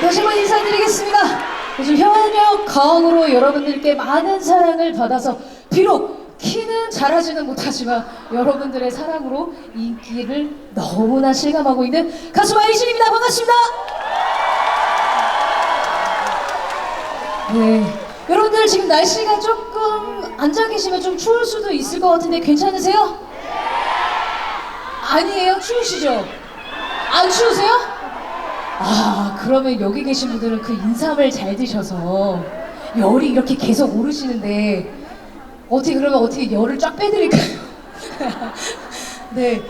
다시 한번 인사드리겠습니다. 요즘 현역 가왕으로 여러분들께 많은 사랑을 받아서 비록 키는 잘하지는 못하지만 여러분들의 사랑으로 인기를 너무나 실감하고 있는 가수 마이신입니다. 반갑습니다. 네. 여러분들 지금 날씨가 조금 앉아 계시면 좀 추울 수도 있을 것 같은데 괜찮으세요? 아니에요? 추우시죠? 안 추우세요? 아, 그러면 여기 계신 분들은 그 인삼을 잘 드셔서 열이 이렇게 계속 오르시는데 어떻게 그러면 어떻게 열을 쫙 빼드릴까요? 네.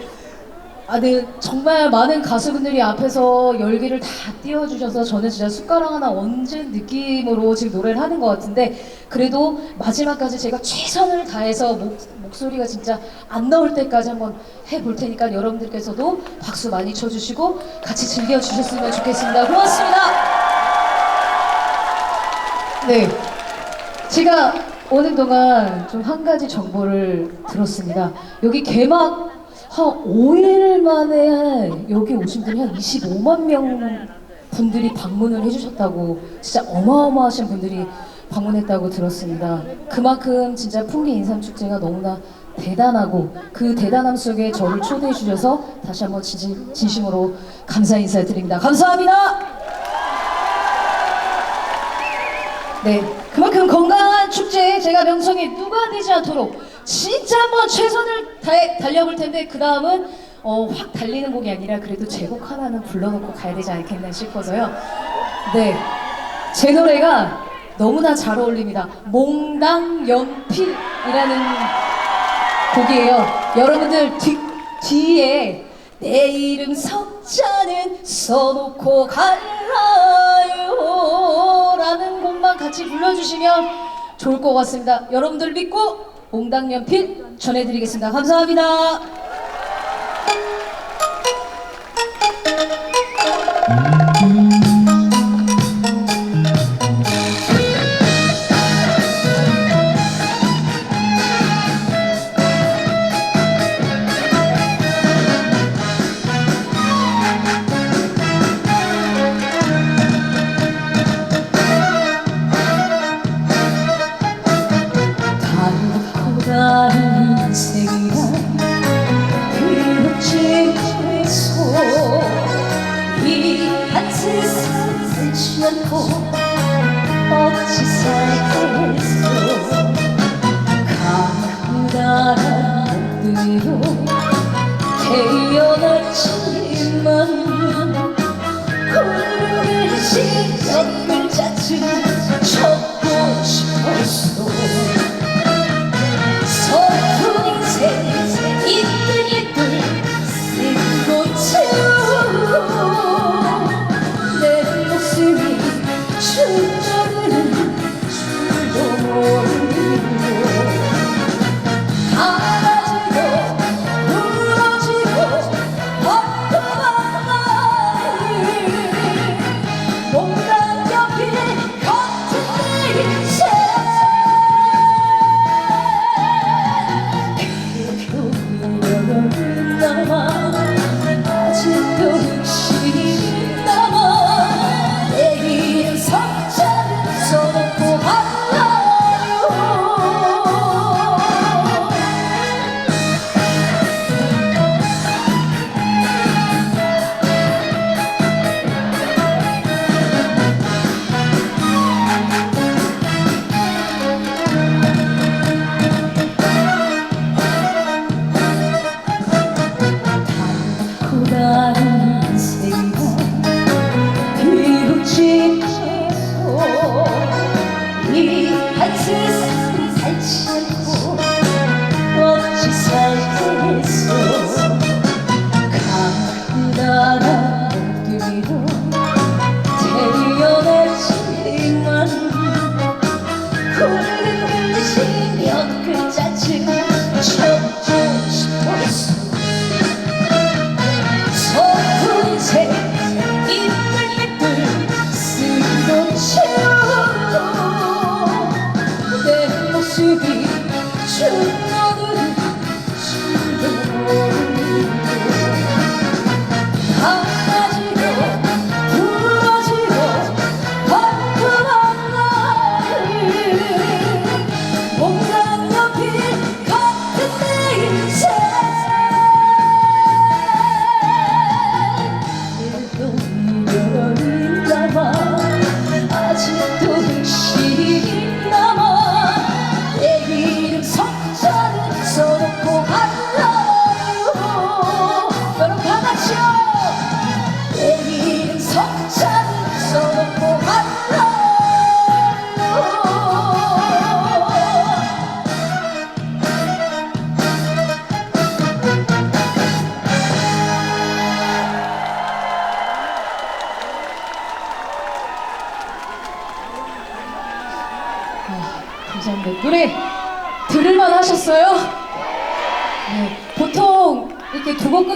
아, 네. 정말 많은 가수분들이 앞에서 열기를 다 띄워주셔서 저는 진짜 숟가락 하나 얹은 느낌으로 지금 노래를 하는 것 같은데 그래도 마지막까지 제가 최선을 다해서 목, 목소리가 진짜 안 나올 때까지 한번 해볼 테니까 여러분들께서도 박수 많이 쳐주시고 같이 즐겨주셨으면 좋겠습니다. 고맙습니다. 네. 제가 오는 동안 좀 한 가지 정보를 들었습니다. 여기 개막 한 5일 만에 여기 오신 분이 한 25만 명 분들이 방문을 해주셨다고 진짜 어마어마하신 분들이 방문했다고 들었습니다. 그만큼 진짜 풍기 인삼 축제가 너무나 대단하고 그 대단함 속에 저를 초대해 주셔서 다시 한번 진심, 진심으로 감사 인사드립니다. 감사합니다. 네, 그만큼 건강한 축제에 제가 명성이 누가 되지 않도록 진짜 한번 최선을 다해 달려볼 텐데 그 다음은 어, 확 달리는 곡이 아니라 그래도 제 곡 하나는 불러놓고 가야 되지 않겠나 싶어서요. 네, 제 노래가 너무나 잘 어울립니다. 몽당 연필이라는 곡이에요. 여러분들 뒤, 뒤에 내 이름 석자는 써놓고 갈라요 라는 곡만 같이 불러주시면 좋을 것 같습니다. 여러분들 믿고 몽당연필 전해드리겠습니다. 감사합니다. 이한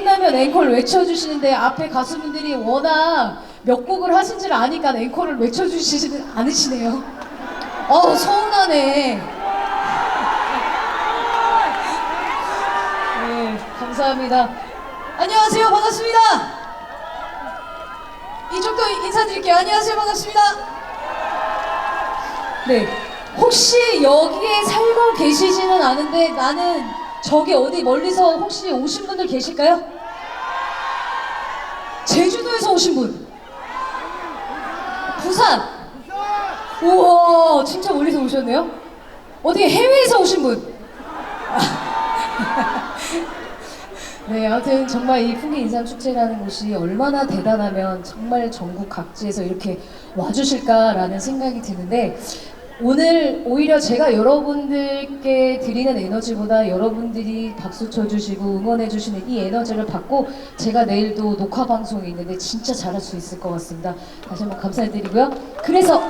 끝나면 앵콜 외쳐주시는데 앞에 가수분들이 워낙 몇 곡을 하신지를 아니까 앵콜을 외쳐주시지는 않으시네요. 어우, 서운하네. 네, 감사합니다. 안녕하세요. 반갑습니다. 이쪽도 인사드릴게요. 안녕하세요. 반갑습니다. 네. 혹시 여기에 살고 계시지는 않은데 나는 저기 어디 멀리서 혹시 오신 분들 계실까요? 오신 분. 부산. 우와, 진짜 멀리서 오셨네요. 어디 해외에서 오신 분. 네, 아무튼 정말 이 풍기 인삼 축제라는 곳이 얼마나 대단하면 정말 전국 각지에서 이렇게 와주실까라는 생각이 드는데 오늘 오히려 제가 여러분들께 드리는 에너지보다 여러분들이 박수 쳐주시고 응원해주시는 이 에너지를 받고 제가 내일도 녹화 방송이 있는데 진짜 잘할 수 있을 것 같습니다. 다시 한번 감사드리고요. 그래서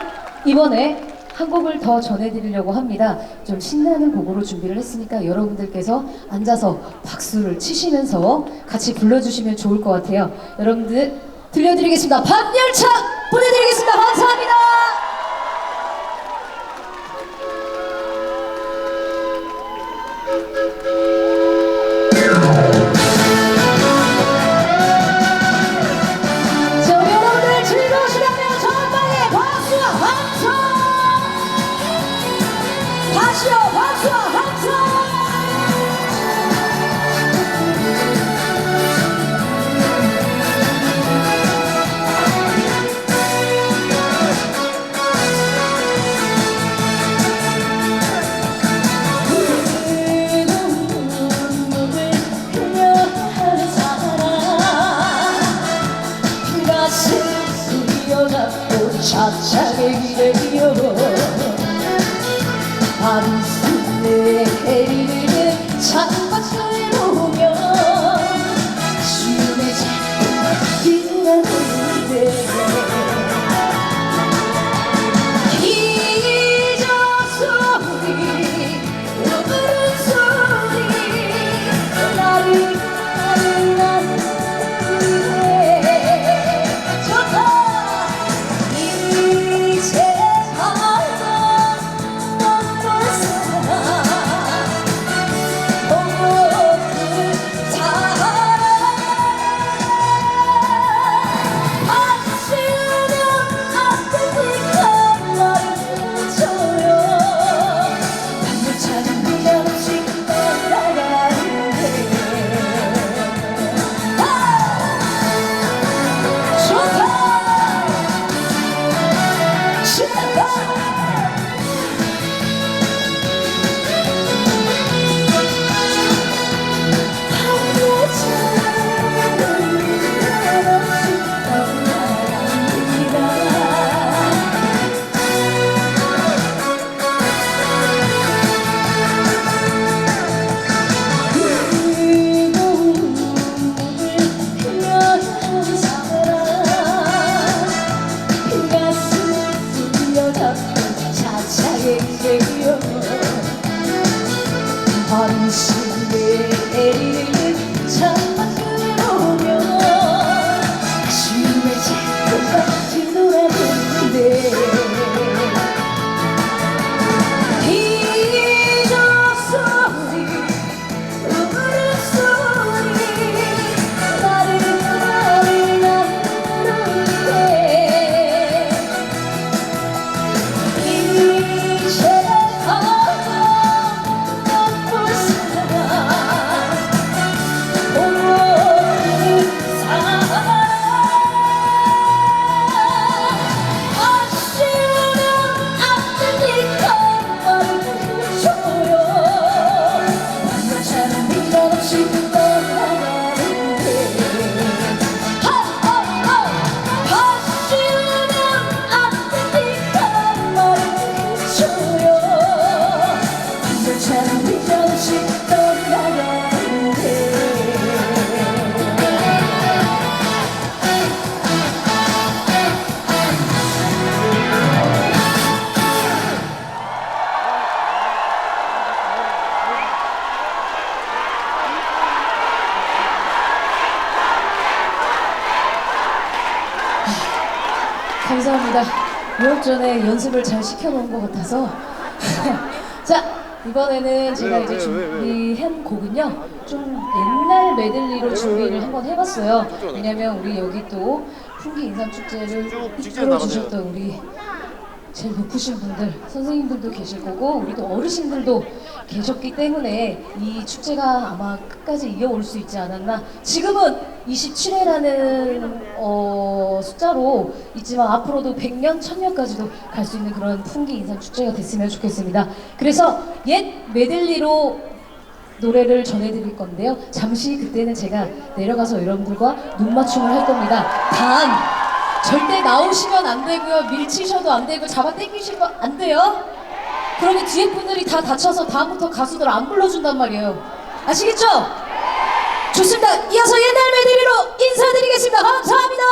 이번에 한 곡을 더 전해드리려고 합니다. 좀 신나는 곡으로 준비를 했으니까 여러분들께서 앉아서 박수를 치시면서 같이 불러주시면 좋을 것 같아요. 여러분들 들려드리겠습니다. 밤열차 보내드리겠습니다. 감사합니다. 유럽 전에 연습을 잘 시켜놓은 것 같아서. 자, 이번에는 제가 이제? 준비한 곡은요. 좀 옛날 메들리로 준비를 한번 해봤어요. 왜냐면 우리 여기 또 풍기 인삼 축제를 쭉 직접 이끌어 주셨던 우리 제일 높으신 분들, 선생님들도 계실 거고 우리 또 어르신들도 계셨기 때문에 이 축제가 아마 끝까지 이어올 수 있지 않았나. 지금은 27회라는 어, 숫자로 있지만 앞으로도 100년, 1000년까지도 갈 수 있는 그런 풍기 인삼 축제가 됐으면 좋겠습니다. 그래서 옛 메들리로 노래를 전해드릴 건데요. 잠시 그때는 제가 내려가서 여러분들과 눈 맞춤을 할 겁니다. 단 절대 나오시면 안 되고요. 밀치셔도 안 되고 잡아 당기시면 안 돼요. 그러면 뒤에 분들이 다 다쳐서 다음부터 가수들 안 불러준단 말이에요. 아시겠죠? 좋습니다. 이어서 옛날 메들리로 인사드리겠습니다. 감사합니다.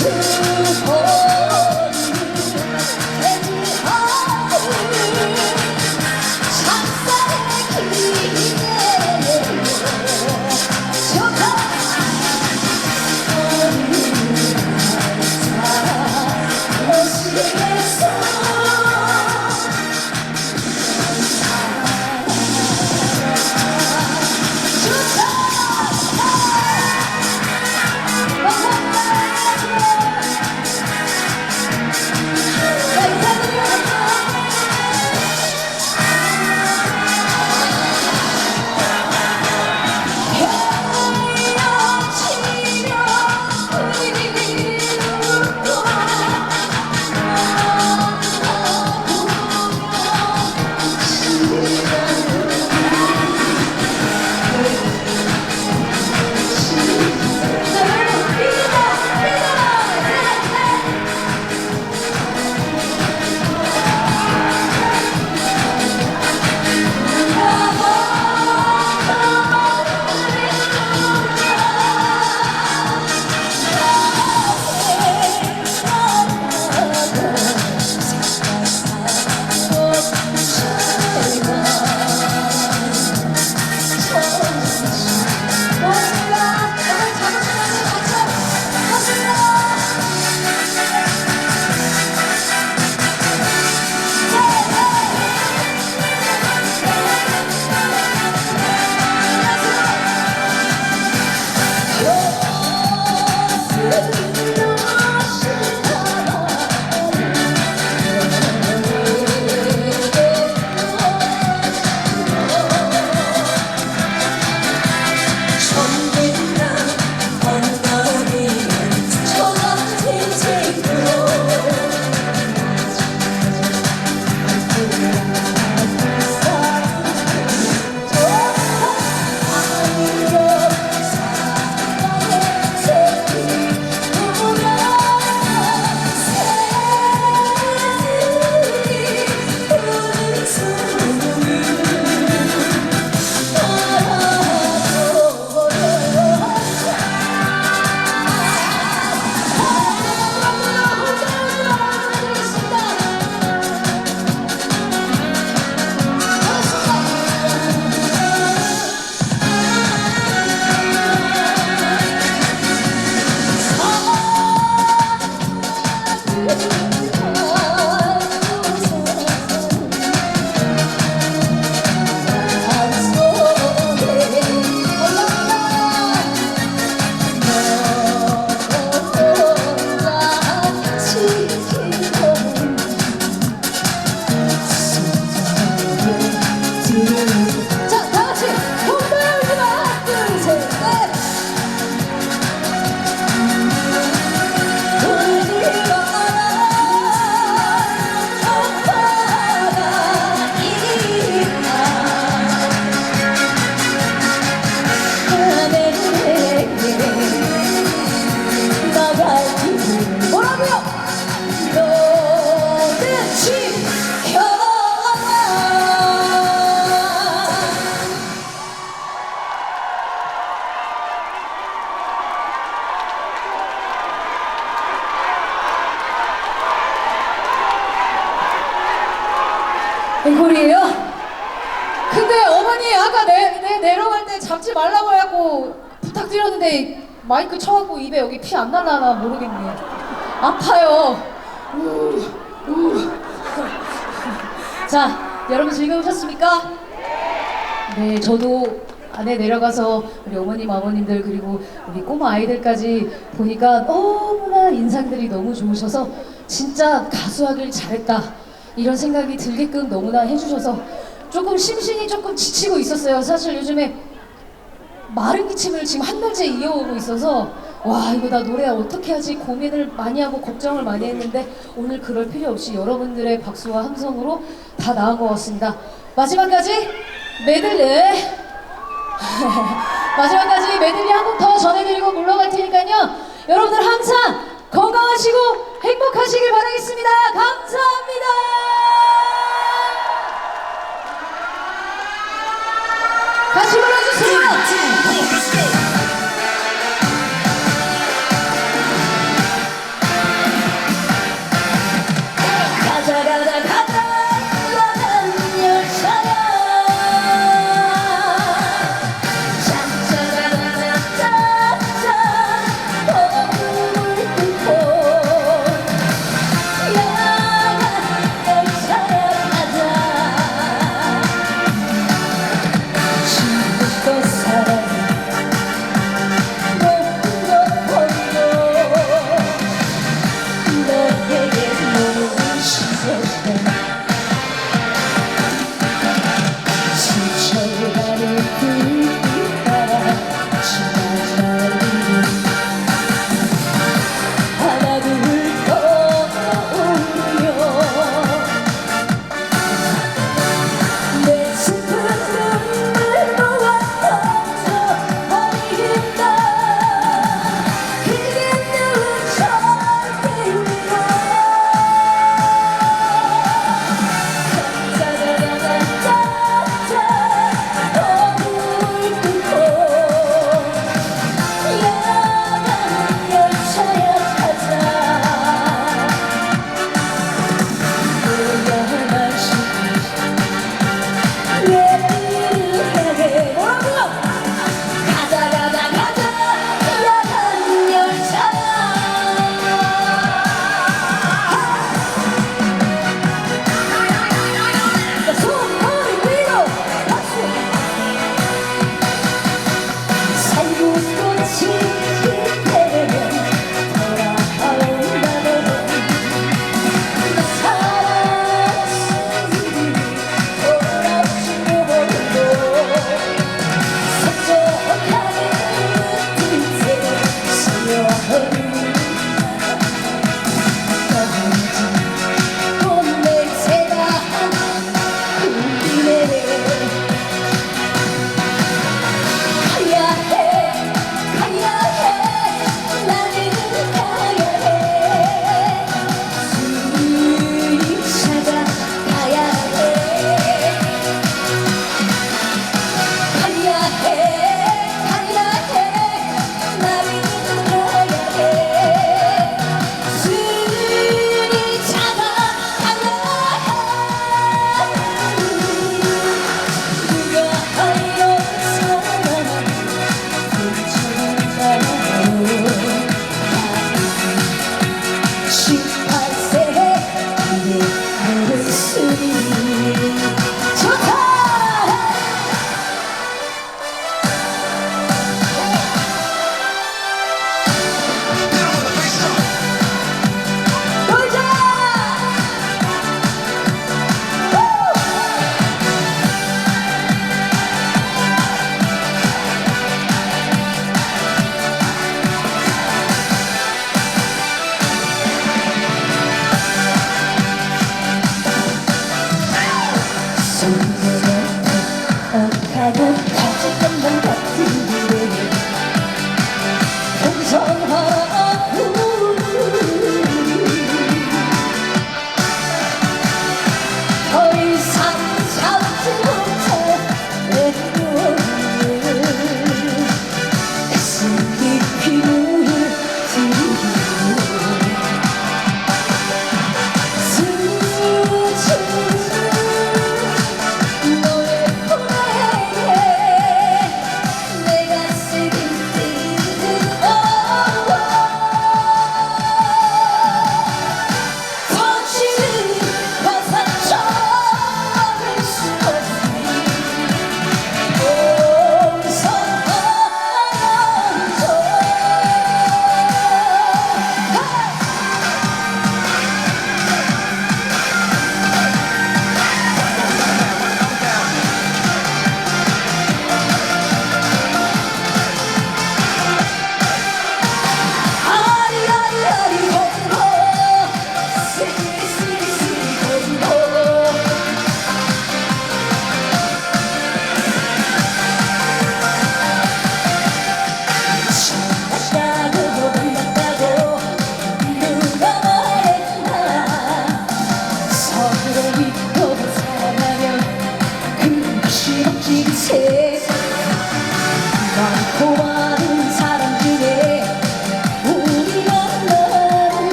Sensiz 안 날라나 모르겠네. 아파요. 자, 여러분 즐거우셨습니까? 네, 저도 안에 내려가서 우리 어머님, 아버님들 그리고 우리 꼬마 아이들까지 보니까 너무나 인상들이 너무 좋으셔서 진짜 가수하길 잘했다 이런 생각이 들게끔 너무나 해주셔서 조금 심신이 조금 지치고 있었어요. 사실 요즘에 마른 기침을 지금 한 달째 이어오고 있어서 와 이거 나 노래 어떻게 하지 고민을 많이 하고 걱정을 많이 했는데 오늘 그럴 필요 없이 여러분들의 박수와 함성으로 다 나온 것 같습니다. 마지막까지 메들리 마지막까지 메들리 한 곡 더 전해드리고 물러갈 테니까요. 여러분들 항상 건강하시고 행복하시길 바라겠습니다. 감사합니다. 같이 불러주세요.